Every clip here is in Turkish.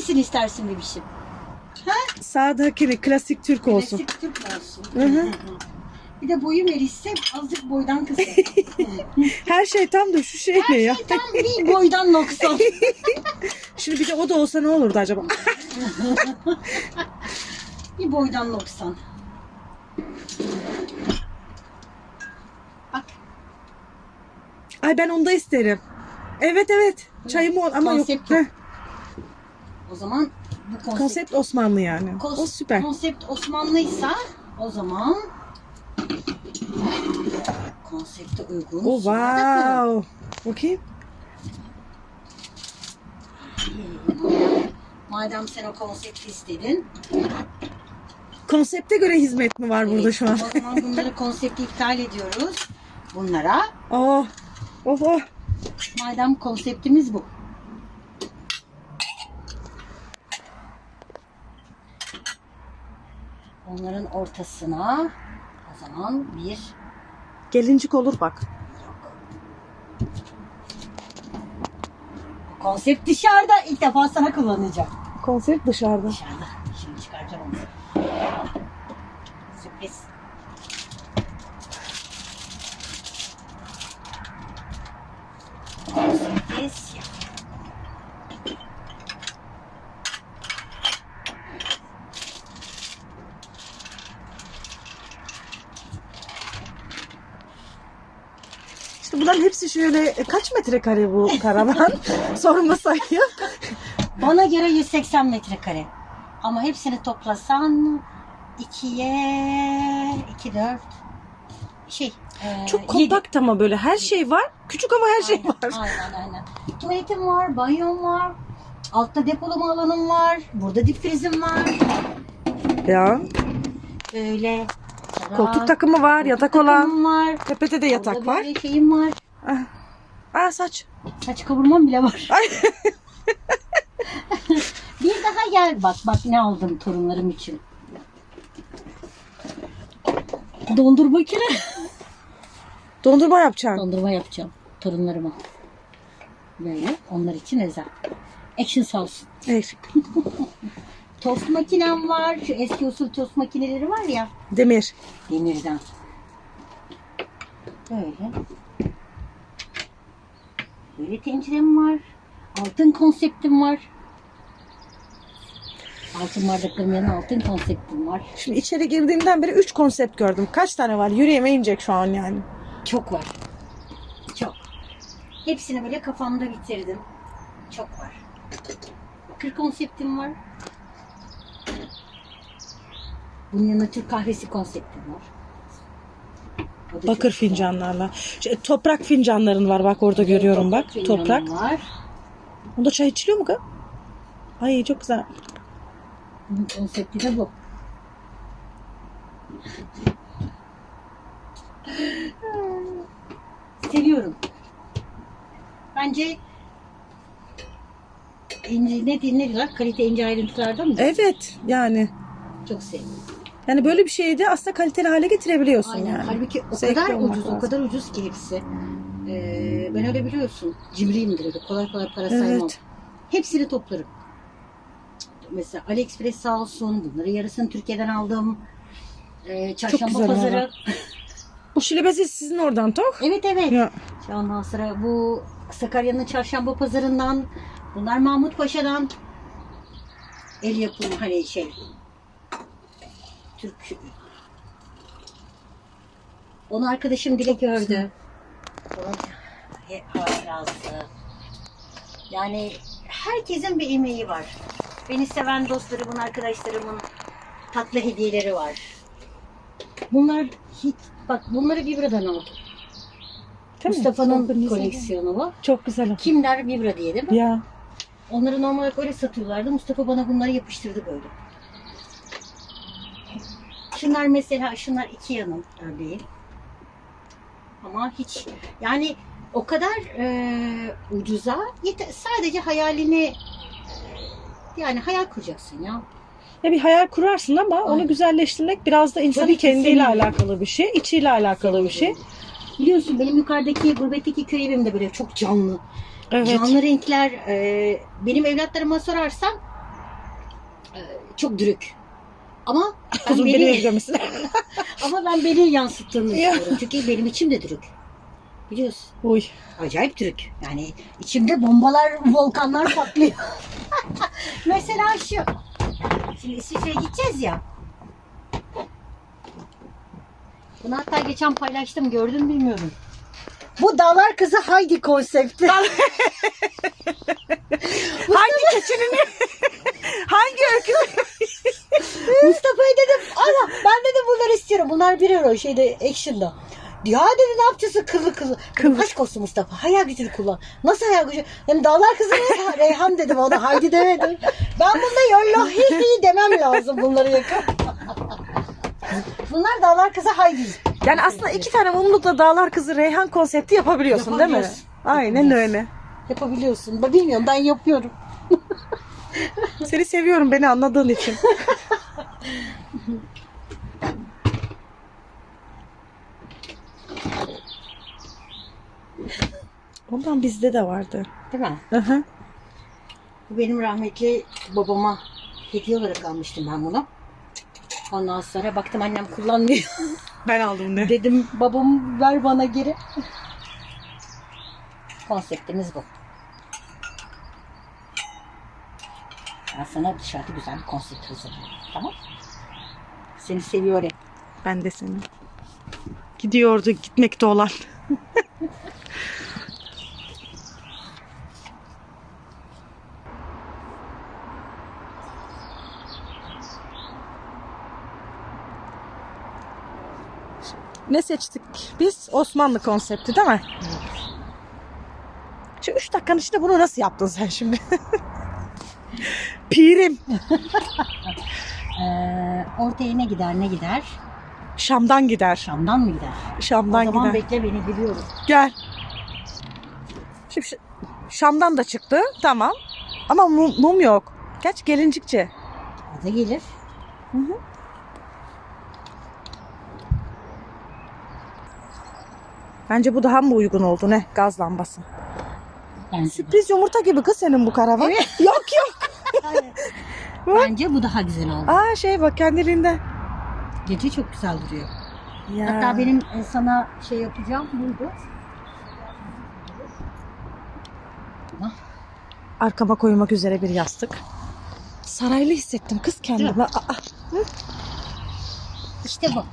Hangisini istersin bebişim? Sağdakini klasik Türk olsun. Klasik Türk olsun. Hı hı. Bir de boyum erişse azıcık boydan kısa. Her şey tam da şu şey ne ya? Tam bir boydan noksan. Şimdi bir de o da olsa ne olurdu acaba? bir boydan noksan. Bak Ay ben onu da isterim. Evet evet. Çayımı ol ama yok. Heh, o zaman bu konsept, Konsept Osmanlı yani. kos- O süper. konsept Osmanlıysa o zaman konsepte uygun. Oh wow. Bakayım. Madem sen o konsepti istedin. Konsepte göre hizmet mi var burada evet, şu an? O zaman bunları konsepti iptal ediyoruz. Bunlara. Oh. Oh oh. Madem konseptimiz bu. Onların ortasına o zaman bir Gelincik olur bak. konsept dışarıda ilk defa sana kullanacağım. Konsept dışarıda. Dışarıda. Şimdi çıkaracağım onu. Sürpriz. Sürpriz. İşte bunların hepsi şöyle e, kaç metrekare bu karavan? Sorma sayı. Bana göre 180 metrekare. Ama hepsini toplasan ikiye iki dört şey. e, Çok kompakt ama böyle her şey var. Küçük ama her şey Aynen, var. Aynen aynen. Tuvaletim var, banyom var. Altta depolama alanım var. Burada dip frizim var. Ya. Böyle. Koltuk takımı var, yatak olan. var. Tepede de yatak Orada var. Böyle şeyim var. Ah. Aa saç. Saç kavurmam bile var. Bir daha gel bak. Bak ne aldım torunlarım için. Dondurma kire. Dondurma yapacaksın. Dondurma yapacağım torunlarıma. Böyle onlar için özel. Action sauce. Evet. Tost makinem var. Şu eski usul tost makineleri var ya. Demir. Demirden. Böyle. Böyle tencerem var. Altın konseptim var. Altın bardaklarım yanı altın konseptim var. Şimdi içeri girdiğimden beri 3 konsept gördüm. Kaç tane var? Yüreğime inecek şu an yani. Çok var. Çok. Hepsini böyle kafamda bitirdim. Çok var. Bakır konseptim var. Bunun yanında Türk kahvesi konseptim var. Bakır fincanlarla. Şey, toprak fincanların var bak orada görüyorum bak. Toprak. var. Onda çay içiliyor mu kız? Ay çok güzel. Bunun konsepti de bu. Seviyorum. Bence ince, ne, ne diyorlar? Kalite ince ayrıntılardan mı? Evet yani. Çok sevdim. Yani böyle bir şeyi de aslında kaliteli hale getirebiliyorsun Aynen. yani. Halbuki o Zevkli kadar ucuz, o lazım. kadar ucuz ki hepsi. Ee, ben öyle biliyorsun. Cimriyimdir öyle. Kolay kolay para saymam. Evet. Hepsini toplarım. Mesela AliExpress sağ olsun. Bunları yarısını Türkiye'den aldım. Ee, çarşamba güzel pazarı. Bu şilebezi sizin oradan Tok. Evet evet. Ya. Ondan sonra bu Sakarya'nın çarşamba pazarından. Bunlar Mahmut Paşa'dan. El yapımı hani şey. Türk. Onu arkadaşım dile gördü. Onun he- hatırası. Yani herkesin bir emeği var. Beni seven dostlarımın, arkadaşlarımın tatlı hediyeleri var. Bunlar hiç, bak bunları Vibra'dan aldım. Mustafa'nın Çok güzel. koleksiyonu bu. Çok güzel. Kimler Vibra diye değil mi? Ya. Onları normal olarak öyle satıyorlardı. Mustafa bana bunları yapıştırdı böyle. Şunlar mesela, şunlar iki yanım örneğin. Ama hiç yani o kadar e, ucuza yete- sadece hayalini yani hayal kuracaksın ya. Ya bir hayal kurarsın ama onu Aynen. güzelleştirmek biraz da insanın Tabii ki kendiyle senin- alakalı bir şey, içiyle alakalı bir şey. Biliyorsun benim yukarıdaki gurbetteki köy evim de böyle çok canlı. Evet. Canlı renkler. e, benim evlatlarıma sorarsan e, çok dürük. Ama ben Kızım beni beni, özlemesin. ama ben beni yansıttığını Ya. düşünüyorum. Çünkü benim içim de dürük. Biliyorsun. Uy. Acayip dürük. Yani içimde bombalar, volkanlar patlıyor. Mesela şu. Şimdi İsviçre'ye gideceğiz ya. Bunu hatta geçen paylaştım. Gördün mü bilmiyorum. Bu Dağlar Kızı Heidi konsepti. Hangi keçinin hangi öykü? Mustafa'ya dedim ana ben dedim bunları istiyorum. Bunlar bir euro şeyde action'da. Ya dedi ne yapacaksın kıllı kıllı. Kıllı. Aşk olsun Mustafa. Hayal gücünü kullan. Nasıl hayal gücü? Yani dağlar kızı Reyhan, Reyhan dedim ona. Haydi demedim. Ben bunda yollo hiç iyi demem lazım bunları yakın. Bunlar dağlar kızı Haydi. Yani aslında iki tane mumlukla dağlar kızı Reyhan konsepti yapabiliyorsun değil mi? Yapabiliyorsun. Aynen öyle. Yapabiliyorsun. Bilmiyorum ben yapıyorum. Seni seviyorum beni anladığın için. Ondan bizde de vardı. Değil mi? Hı hı. Bu benim rahmetli babama hediye olarak almıştım ben bunu. Ondan sonra baktım annem kullanmıyor. Ben aldım de. Dedim babam ver bana geri. Konseptimiz bu. Ben sana dışarıda güzel bir konsept hazırlıyorum. Tamam Seni seviyorum. Ben de seni. Gidiyordu gitmekte olan. Ne seçtik biz? Osmanlı konsepti değil mi? Şu üç dakikanın içinde bunu nasıl yaptın sen şimdi? Pirim. Ee, ortaya ne gider ne gider? Şam'dan gider. Şam'dan mı gider? Şam'dan o zaman gider. bekle beni biliyorum. Gel. Şimdi şu- Şam'dan da çıktı. Tamam. Ama mum, mum yok. Geç gelincikçe. O da gelir. Bence bu daha mı uygun oldu ne? Gaz lambası. Bence, Sürpriz yumurta gibi kız senin bu karavan. yok yok. Bence bu daha güzel oldu. Aa şey bak kendiliğinde. Gece çok güzel duruyor. Ya. Hatta benim e, sana şey yapacağım buydu. Arkama koymak üzere bir yastık. Saraylı hissettim kız kendimi. Aa, İşte bu.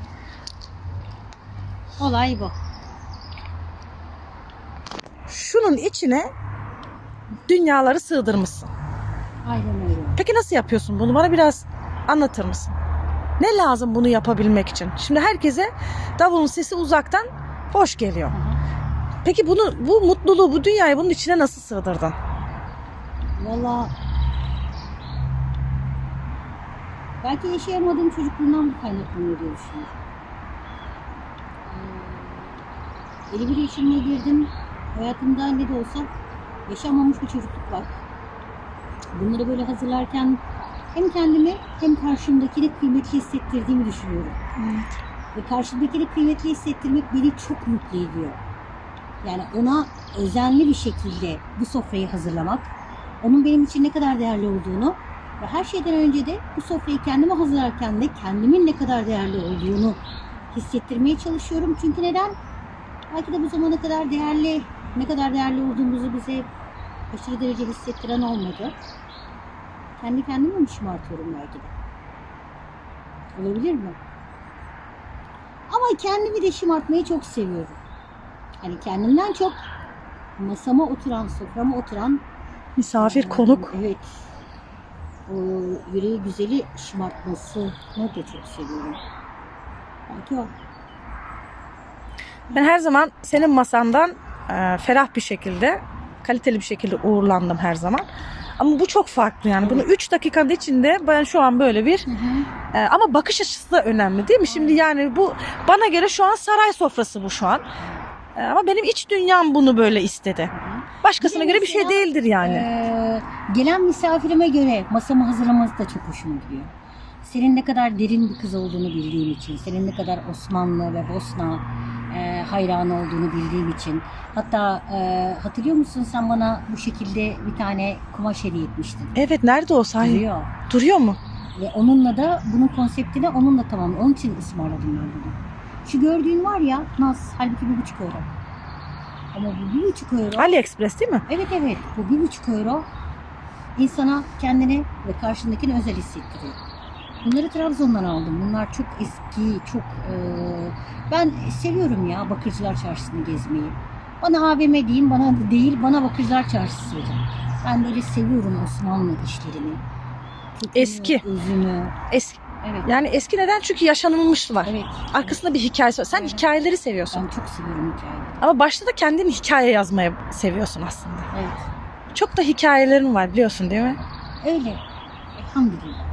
Olay bu. şunun içine dünyaları sığdırmışsın. Aynen. Peki nasıl yapıyorsun bunu? Bana biraz anlatır mısın? Ne lazım bunu yapabilmek için? Şimdi herkese davulun sesi uzaktan hoş geliyor. Peki bunu bu mutluluğu, bu dünyayı bunun içine nasıl sığdırdın? Valla belki yaşayamadığım çocukluğumdan kaynaklanıyor diye düşünüyorum. Ee, 51 yaşıma girdim. Hayatımda ne de olsa yaşanmamış bir çocukluk var. Bunları böyle hazırlarken hem kendimi hem karşımdakini kıymetli hissettirdiğimi düşünüyorum. Ve karşımdakini kıymetli hissettirmek beni çok mutlu ediyor. Yani ona özenli bir şekilde bu sofrayı hazırlamak, onun benim için ne kadar değerli olduğunu ve her şeyden önce de bu sofrayı kendime hazırlarken de kendimin ne kadar değerli olduğunu hissettirmeye çalışıyorum. Çünkü neden? Belki de bu zamana kadar değerli, ne kadar değerli olduğumuzu bize aşırı derece hissettiren olmadı. Kendi kendime mi şımartıyorum belki de? Olabilir mi? Ama kendimi de şımartmayı çok seviyorum. Hani kendimden çok masama oturan, soframa oturan Misafir, ee, konuk. Evet. O yüreği güzeli şımartmasını da çok seviyorum. Belki o. Ben her zaman senin masandan e, ferah bir şekilde, kaliteli bir şekilde uğurlandım her zaman. Ama bu çok farklı yani. Bunu 3 dakikanın içinde ben şu an böyle bir e, ama bakış açısı da önemli değil mi? Şimdi yani bu bana göre şu an saray sofrası bu şu an. E, ama benim iç dünyam bunu böyle istedi. Başkasına Bir göre bir şey değildir yani. Ee, gelen misafirime göre masamı hazırlaması da çok hoşuma gidiyor. Senin ne kadar derin bir kız olduğunu bildiğim için, senin ne kadar Osmanlı ve Bosna e, hayranı olduğunu bildiğim için. Hatta e, hatırlıyor musun sen bana bu şekilde bir tane kumaş hediye etmiştin. Evet nerede o sahi? Duruyor. Duruyor mu? Ve onunla da bunun konseptine onunla tamam. Onun için ısmarladım ben bunu. Şu gördüğün var ya Naz halbuki bir buçuk euro. Ama bu bir buçuk euro. AliExpress değil mi? Evet evet bu bir buçuk euro insana kendini ve karşındakini özel hissettiriyor. Bunları Trabzon'dan aldım. Bunlar çok eski, çok... e, ben seviyorum ya Bakırcılar Çarşısı'nı gezmeyi. Bana AVM deyin, bana değil, bana Bakırcılar Çarşısı deyin. Ben böyle seviyorum Osmanlı işlerini. Kökünü, Eski. Özünü. Eski. Evet. Yani eski neden? Çünkü yaşanılmış var. Evet. Arkasında bir hikayesi var. Sen Evet. hikayeleri seviyorsun. Ben çok seviyorum hikayeleri. Ama başta da kendin hikaye yazmayı seviyorsun aslında. Evet. Çok da hikayelerin var biliyorsun değil mi? Öyle. Elhamdülillah.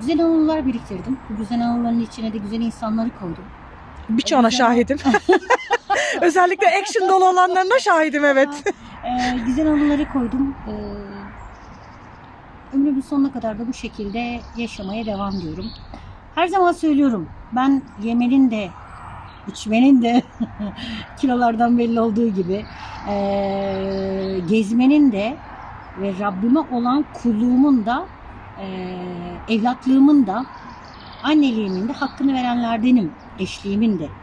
Güzel anılar biriktirdim. Bu güzel anıların içine de güzel insanları koydum. Birçoğuna Güzel. şahidim. Özellikle action dolu olanlarına şahidim evet. Ee, güzel anıları koydum. Ee, ömrümün sonuna kadar da bu şekilde yaşamaya devam diyorum. Her zaman söylüyorum. Ben yemenin de içmenin de kilolardan belli olduğu gibi ee, gezmenin de ve Rabbime olan kulluğumun da evlatlığımın da anneliğimin de hakkını verenlerdenim. Eşliğimin de.